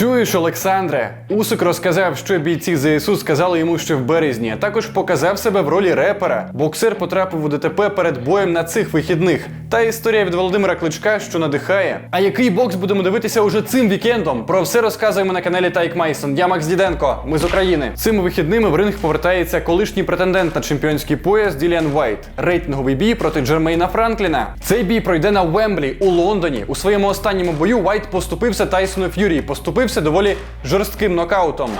Чуєш, Олександре? Усик розказав, що бійці ЗСУ сказали йому ще в березні, а також показав себе в ролі репера. Боксер потрапив у ДТП перед боєм на цих вихідних. Та історія від Володимира Кличка, що надихає. А який бокс будемо дивитися уже цим вікендом? Про все розказуємо на каналі Тайк Майсон. Я Макс Діденко. Ми з України. Цими вихідними в ринг повертається колишній претендент на чемпіонський пояс Діліан Вайт. Рейтинговий бій проти Джермейна Франкліна. Цей бій пройде на Вемблі у Лондоні. У своєму останньому бою Вайт поступився Тайсону Ф'юрі. Поступився доволі жорстким нокаутом.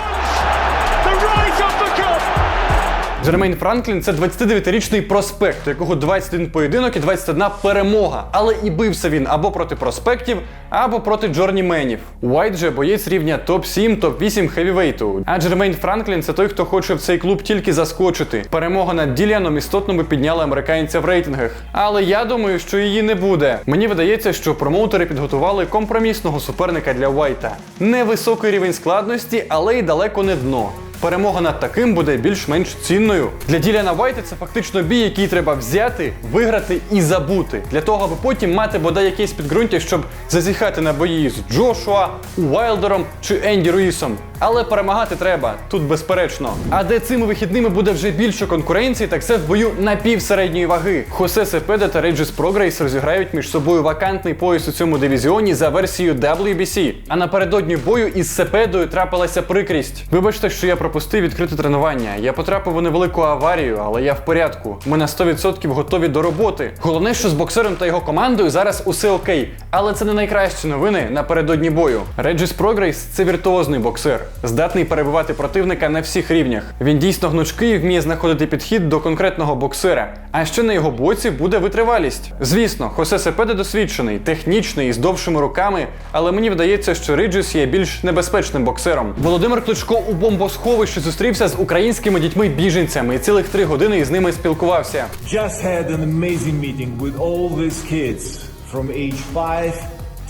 Джермейн Франклін це 29-річний проспект, у якого 21 поєдинок і 21 перемога. Але і бився він або проти проспектів, або проти джорніменів. Уайт же боєць рівня топ-7, топ-8 хевівейту. А Джермейн Франклін це той, хто хоче в цей клуб тільки заскочити. Перемога над Діліаном істотно би підняла американця в рейтингах. Але я думаю, що її не буде. Мені видається, що промоутери підготували компромісного суперника для Уайта. Невисокий рівень складності, але й далеко не дно. Перемога над таким буде більш-менш цінною. Для Діляна Вайта це фактично бій, який треба взяти, виграти і забути. Для того, аби потім мати бодай якесь підґрунтя, щоб зазіхати на бої з Джошуа, Уайлдером чи Енді Руїсом. Але перемагати треба, тут безперечно. А де цими вихідними буде вже більше конкуренції, так це в бою на півсередньої ваги. Хосе Сепеда та Реджіс Прогрейс розіграють між собою вакантний пояс у цьому дивізіоні за версією WBC. А напередодні бою із Сепедою трапилася прикрість. Вибачте, що я пропустив відкрите тренування. Я потрапив у невелику аварію, але я в порядку. Ми на 100% готові до роботи. Головне, що з боксером та його командою зараз усе окей. Але це не найкращі новини напередодні бою. Реджіс Прогрейс це віртуозний боксер, здатний перебивати противника на всіх рівнях. Він дійсно гнучкий і вміє знаходити підхід до конкретного боксера. А ще на його боці буде витривалість. Звісно, Хосе Сепеде досвідчений, технічний з довшими руками, але мені вдається, що Риджіс є більш небезпечним боксером. Володимир Кличко у бомбосховищі зустрівся з українськими дітьми-біженцями і цілих три години із ними спілкувався. Just had an amazing meeting with all these kids from age 5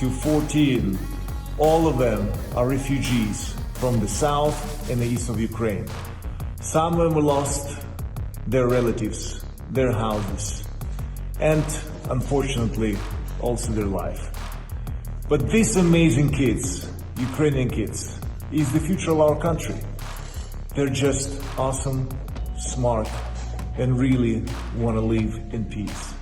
to 14. All of them are refugees from the south and the east of Ukraine. Some of them lost their relatives, their houses, and unfortunately also their life. But these amazing kids, Ukrainian kids, is the future of our country. They're just awesome, smart, and really want to live in peace.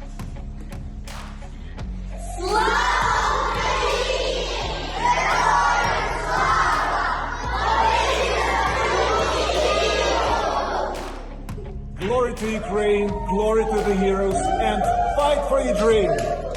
To Ukraine, glory to the heroes, and fight for your dream!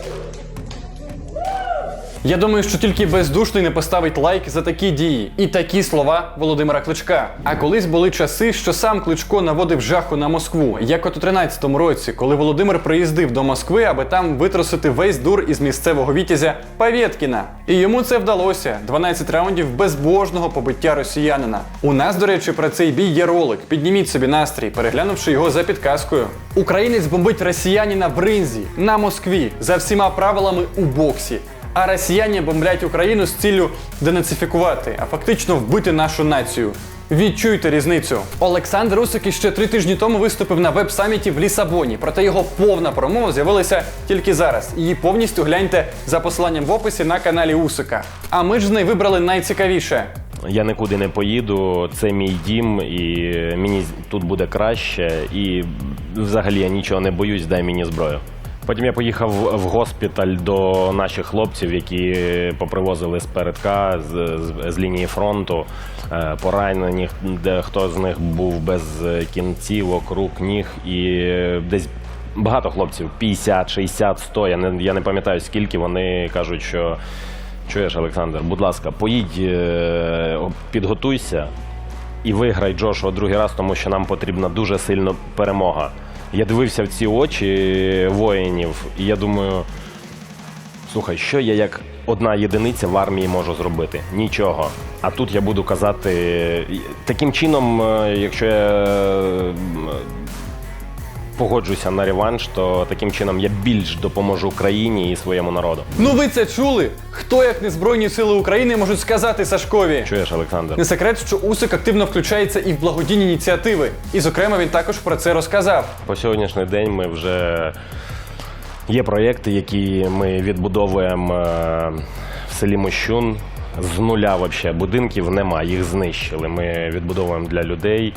Я думаю, що тільки бездушний не поставить лайк за такі дії і такі слова Володимира Кличка. А колись були часи, що сам Кличко наводив жаху на Москву, як от у 13-му році, коли Володимир приїздив до Москви, аби там витрусити весь дур із місцевого вітязя Павєткіна. І йому це вдалося: 12 раундів безбожного побиття росіянина. У нас, до речі, про цей бій є ролик. Підніміть собі настрій, переглянувши його за підказкою. Українець бомбить росіянина в ринзі на Москві за всіма правилами у боксі. А росіяни бомблять Україну з ціллю денацифікувати, а фактично вбити нашу націю. Відчуйте різницю. Олександр Усик іще три тижні тому виступив на веб-саміті в Лісабоні, проте його повна промова з'явилася тільки зараз. Її повністю гляньте за посиланням в описі на каналі Усика. А ми ж з неї вибрали найцікавіше. Я нікуди не поїду, це мій дім, і мені тут буде краще. І взагалі я нічого не боюсь, дай мені зброю. Потім я поїхав в госпіталь до наших хлопців, які попривозили з передка з, з, з лінії фронту, е, поранені, де хто з них був без кінцівок, рук, ніг, і десь багато хлопців 50, 60, 100, Я не я не пам'ятаю скільки вони кажуть, що чуєш, Олександр, будь ласка, поїдь, е, підготуйся і виграй Джошуа другий раз, тому що нам потрібна дуже сильна перемога. Я дивився в ці очі воїнів, і я думаю, слухай, що я як одна єдиниця в армії можу зробити? Нічого. А тут я буду казати таким чином, е, якщо я погоджуся на реванш, то таким чином я більш допоможу країні і своєму народу. Ну ви це чули? Хто, як не Збройні Сили України, можуть сказати Сашкові? Чуєш, Олександр? Не секрет, що Усик активно включається і в благодійні ініціативи. І, зокрема, він також про це розказав. По сьогоднішній день ми вже є проєкти, які ми відбудовуємо е, в селі Мощун. З нуля вообще будинків нема, їх знищили. Ми відбудовуємо для людей.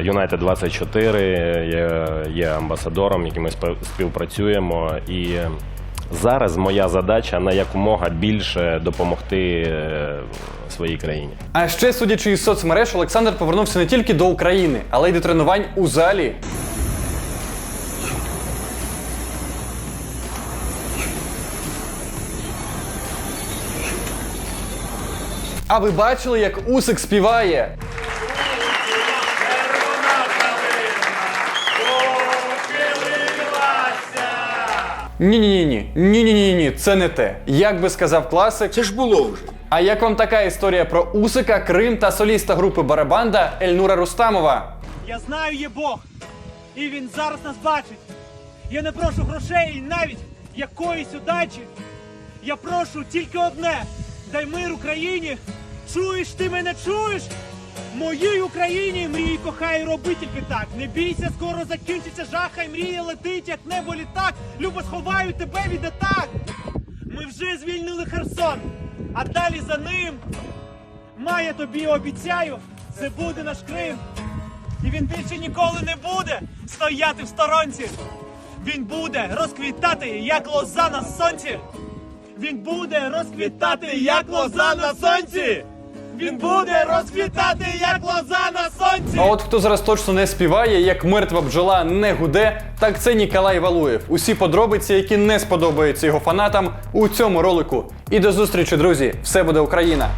Юнайтед 24 є, є амбасадором, яким ми співпрацюємо. І зараз моя задача на якомога більше допомогти е, своїй країні. А ще, судячи із соцмереж, Олександр повернувся не тільки до України, але й до тренувань у залі. А ви бачили, як Усик співає? Ні, ні, ні, ні, ні, ні, ні, ні, це не те. Як би сказав класик, Це ж було вже. а як вам така історія про Усика, Крим та соліста групи Барабанда Ельнура Рустамова? Я знаю, є Бог, і він зараз нас бачить. Я не прошу грошей і навіть якоїсь удачі. Я прошу тільки одне: дай мир Україні. Чуєш, ти мене чуєш? Моїй Україні мрії кохай, роби тільки так. Не бійся, скоро закінчиться жаха, і мрія летить, як небо літак. Любо сховаю тебе від атак. Ми вже звільнили Херсон, а далі за ним Має тобі обіцяю, це буде наш Крим. І він більше ніколи не буде стояти в сторонці. Він буде розквітати, як лоза на сонці. Він буде розквітати, як лоза на сонці. Він буде розквітати, як лоза на сонці. А от хто зараз точно не співає, як мертва бджола не гуде, так це Ніколай Валуєв. Усі подробиці, які не сподобаються його фанатам, у цьому ролику. І до зустрічі, друзі! Все буде Україна!